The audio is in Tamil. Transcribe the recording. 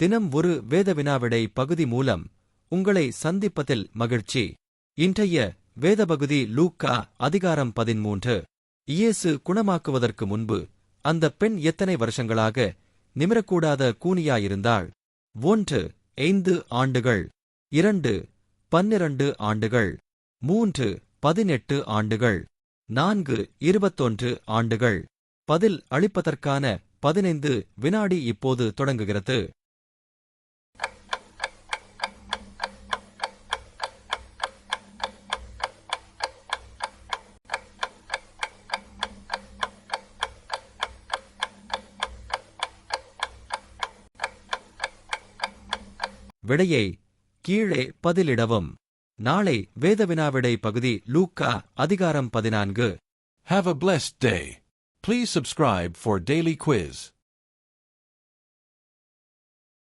தினம் ஒரு வேத வினாவிடை பகுதி மூலம் உங்களை சந்திப்பதில் மகிழ்ச்சி. இன்றைய வேத பகுதி லூக்கா அதிகாரம் பதிமூன்று இயேசு குணமாக்குவதற்கு முன்பு அந்த பெண் எத்தனை வருஷங்களாக நிமிரக்கூடாத கூனியாயிருந்தாள்? ஒன்று ஐந்து ஆண்டுகள். இரண்டு பன்னிரண்டு ஆண்டுகள். மூன்று பதினெட்டு ஆண்டுகள். நான்கு இருபத்தொன்று ஆண்டுகள். பதில் அளிப்பதற்கான பதினைந்து வினாடி இப்போது தொடங்குகிறது. விடையை கீழே பதிலிடவும் நாளை வேதவினாவிடை பகுதி லூக்கா அதிகாரம் பதினான்கு Have a blessed day. Please subscribe for daily quiz.